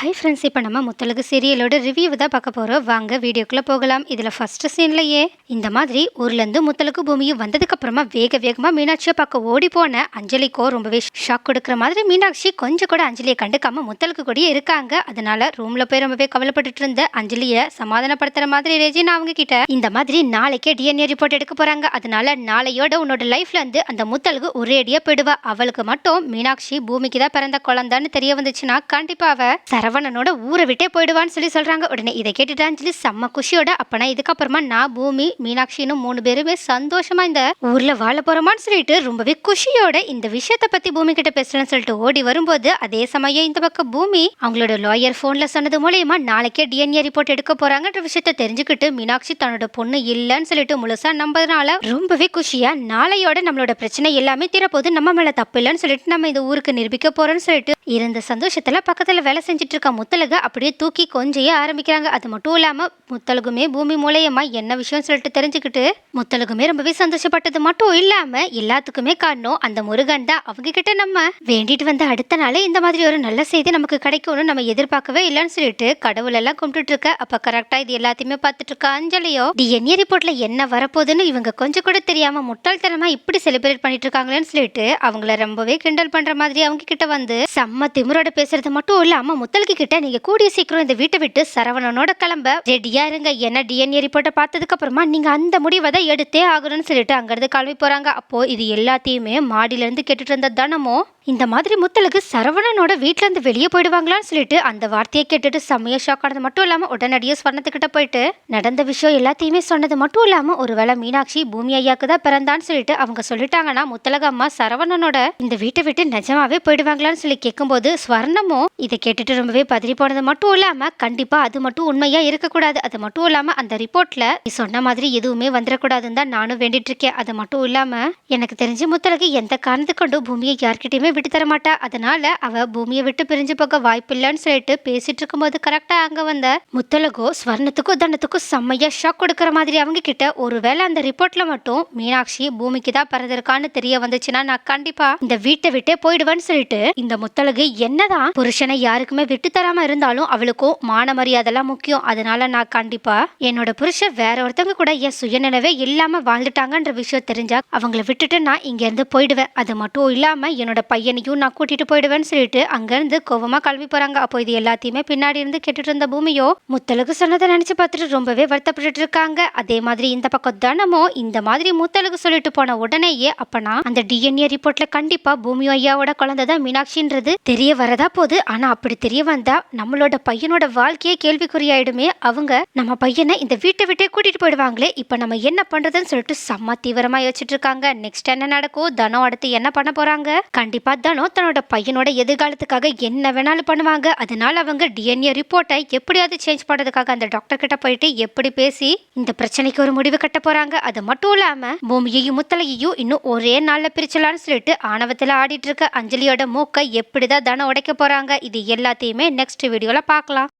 Hi friends இப்போ நம்ம Muthazhagu சீரியலோட review தான் பார்க்க போகிறோம் வாங்க வீடியோக்குள்ளே போகலாம். இதில் ஃபஸ்ட்டு சீன்லையே இந்த மாதிரி ஊர்லேருந்து முத்தலகு பூமியும் வந்ததுக்கப்புறமா வேக வேகமாக மீனாட்சியை பார்க்க ஓடி போன அஞ்சலிக்கோ ரொம்பவே ஷாக் கொடுக்குற மாதிரி மீனாட்சி கொஞ்சம் கூட அஞ்சலியை கண்டுக்காம முத்தலுக்கு கூடயே இருக்காங்க. அதனால ரூமில் போய் ரொம்பவே கவலைப்பட்டுட்டு இருந்த அஞ்சலியை சமாதானப்படுத்துகிற மாதிரி ரெஜினா அவங்க கிட்ட இந்த மாதிரி நாளைக்கே டிஎன்ஏ ரிப்போர்ட் எடுக்க போகிறாங்க அதனால நாளையோட உன்னோட லைஃப்லேருந்து அந்த முத்தலுக்கு ஒரேடியாக போயிடுவா. அவளுக்கு மட்டும் மீனாட்சி பூமிக்கு தான் பிறந்த குழந்தைன்னு தெரிய வந்துச்சுன்னா கண்டிப்பாக அவ சரவணனோட ஊரை விட்டே போயிடுவான்னு சொல்லி சொல்கிறாங்க உடனே இதை கேட்டுட்டான்னு சொல்லி செம்ம குஷியோட அப்போனா இதுக்கப்புறமா நான் பூமி மீனாட்சின்னு மூணு பேருமே சந்தோஷமாக இந்த ஊரில் வாழ போகிறோமான்னு சொல்லிட்டு ரொம்பவே குஷியோட இந்த விஷயத்தை பற்றி பூமி கிட்ட பேசலன்னு சொல்லிட்டு ஓடி வரும்போது அதே சமயம் இந்த பக்கம் பூமி அவங்களோட லாயர் ஃபோனில் சொன்னது மூலயமா நாளைக்கே டிஎன்ஏ ரிப்போர்ட் எடுக்க போகிறாங்கன்ற விஷயத்த தெரிஞ்சுக்கிட்டு மீனாட்சி தன்னோட பொண்ணு இல்லைன்னு சொல்லிட்டு முழுசா நம்பதுனால ரொம்பவே குஷியாக நாளையோட நம்மளோட பிரச்சனை எல்லாமே தீரப்போது நம்ம மேலே தப்பு இல்லைன்னு சொல்லிட்டு நம்ம இந்த ஊருக்கு நிரூபிக்க போகிறோம்னு சொல்லிட்டு இருந்த சந்தோஷத்தில் பக்கத்தில் வேலை செஞ்சுட்டு இருக்க முத்தலக அப்படியே தூக்கி கொஞ்சைய ஆரம்பிக்கிறாங்க. அது மட்டும் இல்லாமல் முத்தலகுமே பூமி மூலயமா என்ன விஷயம் சொல்லிட்டு தெரிஞ்சுக்கிட்டு முத்தலகுமே ரொம்பவே சந்தோஷப்பட்டது மட்டும் இல்லாம எல்லாத்துக்குமே காரணம் அந்த முருகன் தான். அவங்க கிட்ட நம்ம வேண்டிட்டு வந்த அடுத்த நாளே இந்த மாதிரி ஒரு நல்ல செய்தி நமக்கு கிடைக்கும்னு நம்ம எதிர்பார்க்கவே இல்லைன்னு சொல்லிட்டு கடவுள் எல்லாம் கும்பிட்டு இருக்க. அப்ப கரெக்டா இது எல்லாத்தையுமே பார்த்துட்டு இருக்க அஞ்சலியோ டிஎன்ஏ ரிப்போர்ட்ல என்ன வரப்போகுதுன்னு இவங்க கொஞ்சம் கூட தெரியாம முட்டாள்தனமா இப்படி செலிப்ரேட் பண்ணிட்டு இருக்காங்களேன்னு சொல்லிட்டு அவங்கள ரொம்பவே கிண்டல் பண்ற மாதிரி அவங்க கிட்ட வந்து செம்ம திமிரோட பேசுறது மட்டும் இல்லாம முத்தலுக்கு கிட்ட நீங்க கூடிய சீக்கிரம் இந்த வீட்டை விட்டு சரவணனோட கிளம்ப ரெடியா இருங்க. என்ன டிஎன்ஏ ரிப்போர்ட்டை பார்த்ததுக்கு அப்புறமா நீங்க அந்த முடிவை தான் எடுத்தே ஆகணும்னு சொல்லிட்டு அங்கிருந்து கிளம்பி போறாங்க. அப்போ இது எல்லாத்தையுமே மாடியில இருந்து கேட்டுட்டு இருந்த தனமோ இந்த மாதிரி முத்தலுக்கு சரவணனோட வீட்டிலேருந்து இருந்து வெளியே போயிடுவாங்களான்னு சொல்லிட்டு அந்த வார்த்தையை கேட்டுட்டு செம்மைய ஷாக் ஆனது மட்டும் இல்லாமல் உடனடியே ஸ்வர்ணத்துக்கிட்ட போயிட்டு நடந்த விஷயம் எல்லாத்தையுமே சொன்னது மட்டும் இல்லாமல் ஒருவேளை மீனாட்சி பூமி ஐயாக்கு தான் பிறந்தான்னு சொல்லிட்டு அவங்க சொல்லிட்டாங்கன்னா முத்தலக அம்மா சரவணனோட இந்த வீட்டை விட்டு நிஜமாவே போயிடுவாங்களான்னு சொல்லி கேட்கும்போது ஸ்வர்ணமும் இதை கேட்டுட்டு ரொம்பவே பதறி போனது மட்டும் இல்லாமல் கண்டிப்பாக அது மட்டும் உண்மையாக இருக்கக்கூடாது. அது மட்டும் இல்லாமல் அந்த ரிப்போர்ட்டில் நீ சொன்ன மாதிரி எதுவுமே வந்துடக்கூடாதுன்னு தான் நானும் வேண்டிட்டு இருக்கேன். அது மட்டும் இல்லாமல் எனக்கு தெரிஞ்சு முத்தலகு எந்த காரணத்துக்கொண்டும் பூமியை யார்கிட்டயுமே விட்டு தர மாட்டா. அதனால அவ பூமியை விட்டு பிரிஞ்சு போக வாய்ப்பில்லைன்னு சொல்லிட்டு பேசிட்டு இருக்கும்போது கரெக்டா அங்க வந்த முத்தலகோ ஸ்வர்ணத்துக்கும் தண்டத்துக்கும் செம்மையா ஷாக் கொடுக்குற மாதிரி அவங்க கிட்ட ஒருவேளை அந்த ரிப்போர்ட்ல மட்டும் மீனாட்சி பூமிக்கு தான் பிறந்திருக்கான்னு தெரிய வந்துச்சுன்னா நான் கண்டிப்பா இந்த வீட்டை விட்டே போயிடுவேன்னு சொல்லிட்டு இந்த முத்தலகு என்னதான் புருஷனை யாருக்குமே விட்டு தராம இருந்தாலும் அவளுக்கும் மான மரியாதைலாம் முக்கியம். அதனால நான் கண்டிப்பா என்னோட புருஷன் வேற ஒருத்தவங்க கூட என் சுயநினைவே இல்லாம வாழ்ந்துட்டாங்கன்ற விஷயம் தெரிஞ்சா அவங்கள விட்டுட்டு நான் இங்க இருந்து போயிடுவேன். அது மட்டும் இல்லாம என்னோட பையன் பையனையும் நான் கூட்டிட்டு போயிடுவேன்னு சொல்லிட்டு அங்கேருந்து கோவமாக கிளம்பி போகிறாங்க அப்போ இது எல்லாத்தையுமே பின்னாடி இருந்து கேட்டுட்டு இருந்த பூமியோ முத்தலுக்கு சொன்னதை நினச்சி பார்த்துட்டு ரொம்பவே வருத்தப்பட்டு இருக்காங்க. அதே மாதிரி இந்த பக்கம் தனமோ இந்த மாதிரி முத்தலுக்கு சொல்லிட்டு போன உடனேயே அப்பனா அந்த டிஎன்ஏ ரிப்போர்ட்ல கண்டிப்பா பூமி ஐயாவோட குழந்தை தான் மீனாட்சின்றது தெரிய வரதா போகுது. ஆனா அப்படி தெரிய வந்தா நம்மளோட பையனோட வாழ்க்கையே கேள்விக்குறியாயிடுமே. அவங்க நம்ம பையனை இந்த வீட்டை விட்டே கூட்டிட்டு போயிடுவாங்களே. இப்ப நம்ம என்ன பண்றதுன்னு சொல்லிட்டு செம்ம தீவிரமா யோசிச்சுட்டு இருக்காங்க. நெக்ஸ்ட் என்ன நடக்கும்? தனம் அடுத்து என்ன பண்ண போறாங்க? கண்டிப்பா தனம் தன்னோட பையனோட எதிர்காலத்துக்காக என்ன வேணாலும் பண்ணுவாங்க. அதனால அவங்க டிஎன்ஏ ரிப்போர்ட்டை எப்படியாவது சேஞ்ச் பண்ணுறதுக்காக அந்த டாக்டர் கிட்ட போயிட்டு எப்படி பேசி இந்த பிரச்சனைக்கு ஒரு முடிவு கட்ட போறாங்க. அது மட்டும் இல்லாம பூமியையும் முத்தலையையும் இன்னும் ஒரே நாள்ல பிரிச்சலான்னு சொல்லிட்டு ஆணவத்தில் ஆடிட்டு இருக்க அஞ்சலியோட மூக்கை எப்படிதான் தனம் உடைக்க போறாங்க. இது எல்லாத்தையுமே நெக்ஸ்ட் வீடியோல பார்க்கலாம்.